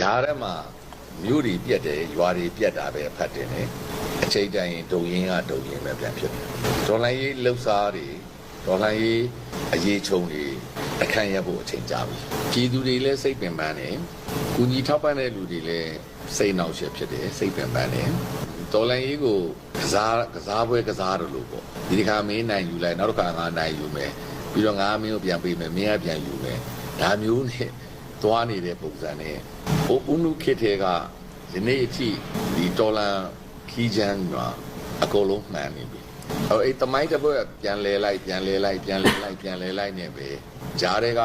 ရားထဲမှာမြို့တွေပြက်တယ်ရွာတွေပြက်တာပဲဖတ်တယ်နဲ့အချိန်တိုင်းရင်ဒုံရင်ကဒုံရင်ပဲပြန်ဖြစ်တယ်ဒေါ်လာရေးလှုပ်ရှားတွေဒေါ်လာရေးအရေးချုံတွေအခန့်ရဖို့အချိန်ကြာပြီပြည်သူတွေလည်းစိတ်ပင်ပန်းတယ်ကုညီထောက်ပံ့တဲ့လူတွေလည်းစိတ်နှောက်ယှက်ဖြစ်တယ်စိတ်ပင်ပန်းတယ်ဒေါ်လာရေးကိုကစားကစားပွဲကစားတယ်လို့ပေါ့ဒီတစ်ခါမင်းနိုင်ယူလိုက်နောက်တစ်ခါငါနိုင်ယူမယ်ပြီးတော့ငါမင်းကိုပြန်ပေးမယ်မင်းကပြန်ယူမယ်ဒါမျိုးနဲ့ သွားနေတဲ့ပုံစံနဲ့ဟိုဦးနုခေတ်ထဲကယနေ့အထိဒီဒေါ်လာခီးချမ်းကအကုန်လုံးမှန်နေပြီ။ဟိုအဲ့တမိုင်းတစ်ပွဲပြန်လဲလိုက်ပြန်လဲလိုက်ပြန်လဲလိုက်ပြန်လဲလိုက်နေပဲဂျားတွေက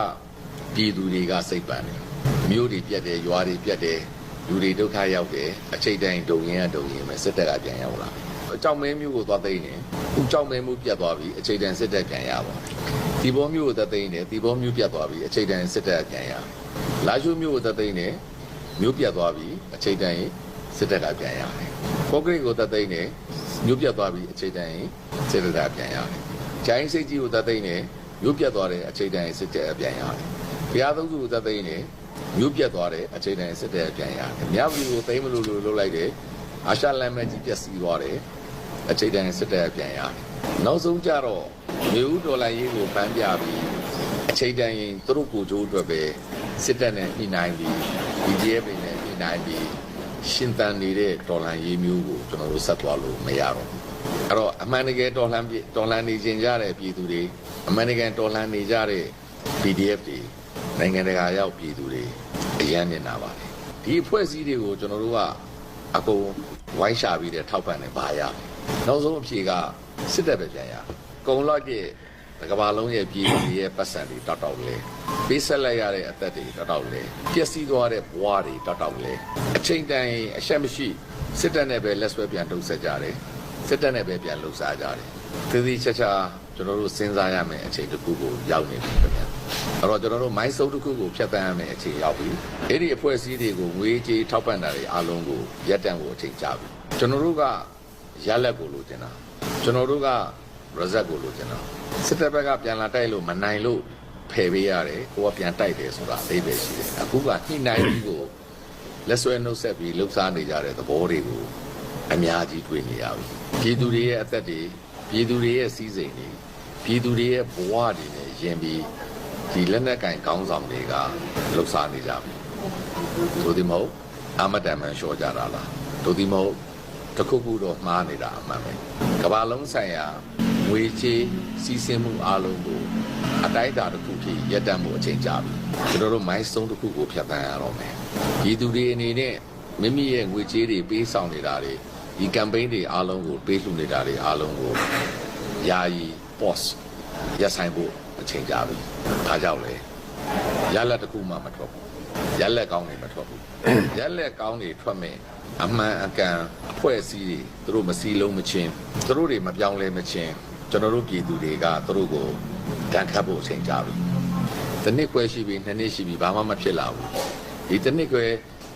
ပြည်သူတွေကစိတ်ပန်တယ်။မြို့တွေပြတ်တယ်ရွာတွေပြတ်တယ်လူတွေဒုက္ခရောက်တယ်အချိန်တိုင်းဒုံရင်ကဒုံရင်ပဲစစ်တပ်ကပြန်ရောက်လာတယ်။အကြောက်မဲမျိုးကိုသွားသိနေ။အခုကြောက်မဲမျိုးပြတ်သွားပြီအချိန်တိုင်းစစ်တပ်ပြန်ရပါမယ်။ ဒီဘောမျိုးကိုသွားသိနေဒီဘောမျိုးပြတ်သွားပြီအချိန်တိုင်းစစ်တပ်ပြန်ရ။လာရှုမျိုးကိုသွားသိနေမျိုးပြတ်သွားပြီအချိန်တန်ရင်စစ်တပ်ကပြန်ရတယ်။ကော့ဂရိတ်ကိုတတ်သိမ်းနေမျိုးပြတ်သွားပြီအချိန်တန်ရင်စစ်တပ်ကပြန်ရတယ်။ဂျိုင်းစိတ်ကြီးကိုတတ်သိမ်းနေမျိုးပြတ်သွားတဲ့အချိန်တန်ရင်စစ်တပ်ကပြန်ရတယ်။ဘုရားသုံးစုကိုတတ်သိမ်းနေမျိုးပြတ်သွားတဲ့အချိန်တန်ရင်စစ်တပ်ကပြန်ရတယ်။မြဝတီကိုသိမ်းမလို့လို့လုပ်လိုက်တယ်။အာရှလမ်းမကြီးပြက်စီးသွားတယ်။အချိန်တန်ရင်စစ်တပ်ကပြန်ရတယ်။နောက်ဆုံးကြတော့ မြို့ဦးဒေါ်လာရေးကိုပန်းပြပြီးအချိန်တန်ရင်သူတို့ကိုကြိုးအတွက်ပဲစစ်တပ်နဲ့နှိနိုင်ပြီး BDF တွေနဲ့နှိနိုင်ပြီးရှင်သန်နေတဲ့ဒေါ်လာရေးမျိုးကိုကျွန်တော်တို့ဆက်သွားလို့မရတော့ဘူးအဲ့တော့အမှန်တကယ်ဒေါ်လာဒေါ်လာနေခြင်းကြတဲ့ပြည်သူတွေအမှန်တကယ်ဒေါ်လာနေကြတဲ့ BDF တွေနိုင်ငံတကာရောက်ပြည်သူတွေအရန်နေတာပါတယ်ဒီအဖွဲ့အစည်းတွေကိုကျွန်တော်တို့ကအကုန်ဝိုင်းရှာပြီးတဲ့ထောက်ပံ့နေပါရမယ်နောက်ဆုံးအဖြေကစစ်တပ်ပဲပြန်ရ ကုံလောက်ရဲ့တကဘာလုံးရဲ့ပြည်သူတွေရဲ့ပတ်စံတွေတောက်တောက်လဲပေးဆက်လိုက်ရတဲ့အသက်တွေတောက်တောက်လဲပျက်စီးသွားတဲ့ဘဝတွေတောက်တောက်လဲအချိန်တန်ရင်အရှက်မရှိစစ်တပ်နဲ့ပဲလက်ဆွဲပြန်တုပ်ဆက်ကြတယ်စစ်တပ်နဲ့ပဲပြန်လှုပ်ရှားကြတယ်သီးသီးချာချာကျွန်တော်တို့စဉ်းစားရမယ်အချိန်တစ်ခုကိုရောက်နေပြီခင်ဗျအဲ့တော့ကျွန်တော်တို့မိုင်းစုံတစ်ခုကိုဖျက်ဆီးရမယ်အချိန်ရောက်ပြီအဲ့ဒီအဖွဲ့အစည်းတွေကိုငွေကြေးထောက်ပံ့တာတွေအားလုံးကိုရပ်တန့်ဖို့အချိန်ကြာပြီကျွန်တော်တို့ကရလက်ကိုလိုချင်တာကျွန်တော်တို့က result ကိုလိုချင်တာစစ်တပ်ဘက်ကပြန်လာတိုက်လို့မနိုင်လို့ဖယ်ပေးရတယ်ကိုကပြန်တိုက်တယ်ဆိုတာအသေးပဲရှိတယ်အခုကညှိနှိုင်းပြီးကိုလက်ဆွဲနှုတ်ဆက်ပြီးလှုပ်ရှားနေကြတဲ့သဘောတွေကိုအများကြီးတွေ့နေရပြီပြည်သူတွေရဲ့အသက်တွေပြည်သူတွေရဲ့စီးစိမ်တွေပြည်သူတွေရဲ့ဘဝတွေနဲ့ယင်ပြီးဒီလက်နက်ကင်ကောင်းဆောင်တွေကလှုပ်ရှားနေကြပြီဆိုဒီမဟုတ်အမတန်မှန်လျှော့ကြတာလားတို့ဒီမဟုတ်တစ်ခုခုတော့မှားနေတာအမှန်ပဲကမ္ဘာလုံးဆိုင်ရာ ငွေချေးစီးဆင်းမှုအလုံးကိုအတိုင်းအတာတစ်ခုဖြစ်ရပ်တန့်မှုအချိန်ကြာပြီကျွန်တော်တို့မိုင်းစုံတစ်ခုကိုဖြတ်သန်းရတော့မယ်ဒီသူတွေအနေနဲ့မိမိရဲ့ငွေချေးတွေပေးဆောင်နေတာတွေဒီ campaign တွေအားလုံးကိုပေးလှူနေတာတွေအားလုံးကိုယာယီ boss ရပ်ဆိုင်ဖို့အချိန်ကြာပြီဒါကြောင့်လေရလက်တစ်ခုမှမထွက်ဘူးရက်လက်ကောင်းတွေမထွက်ဘူးရက်လက်ကောင်းတွေထွက်မယ်အမှန်အကန်အ ဖွဲ့စည်းတွေသူတို့မစည်းလုံးမချင်းသူတို့တွေမပြောင်းလဲမချင်းကျွန်တော်တို့ပြည်သူတွေကသူတို့ကိုတန်ခတ်ဖို့အချိန်ကြာပြီ။တစ်နှစ်ခွဲရှိပြီနှစ်နှစ်ရှိပြီဘာမှမဖြစ်လာဘူး။ဒီတစ်နှစ်ခွဲ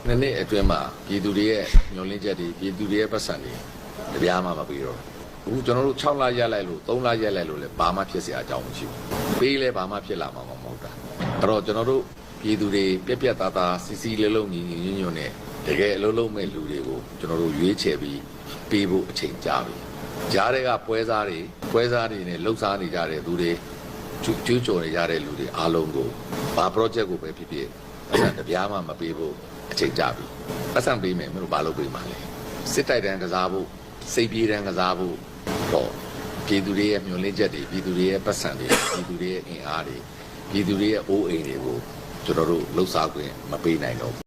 နှစ်နှစ်အတွင်းမှာပြည်သူတွေရဲ့ညှို့လင်းချက်တွေပြည်သူတွေရဲ့ပတ်စံတွေတရားမှမပြီးတော့အခုကျွန်တော်တို့6လရက်လိုက်လို့3လရက်လိုက်လို့လည်းဘာမှဖြစ်စရာအကြောင်းမရှိဘူး။ပေးလဲဘာမှဖြစ်လာမှာမဟုတ်တာ။အဲ့တော့ကျွန်တော်တို့ပြည်သူတွေပြက်ပြက်သားသားစီစီလုံးလုံးညီညီညွတ်ညွတ်နဲ့ တကယ်အလုံးလုံးမဲ့လူတွေကိုကျွန်တော်တို့ရွေးချယ်ပြီးပေးဖို့အချိန်ကြာပြီ။ကြားတဲ့ကပွဲစားတွေပွဲစားတွေနဲ့လှုပ်ရှားနေကြတဲ့သူတွေကျူးကျူးကျော်နေကြတဲ့လူတွေအားလုံးကိုဘာ project ကိုပဲဖြစ်ဖြစ်အဆန်တပြားမှမပေးဖို့အချိန်ကြာပြီ။အဆန်ပေးမယ်မလို့ဘာလုပ်ပေးမှလဲ။စစ်တိုက်တန်းကစားဖို့စိတ်ပြေးတန်းကစားဖို့တော့ပြည်သူတွေရဲ့မျှော်လင့်ချက်တွေပြည်သူတွေရဲ့ပတ်စံတွေပြည်သူတွေရဲ့အင်အားတွေပြည်သူတွေရဲ့အိုးအိမ်တွေကိုကျွန်တော်တို့လှုပ်ရှားခွင့်မပေးနိုင်တော့ဘူး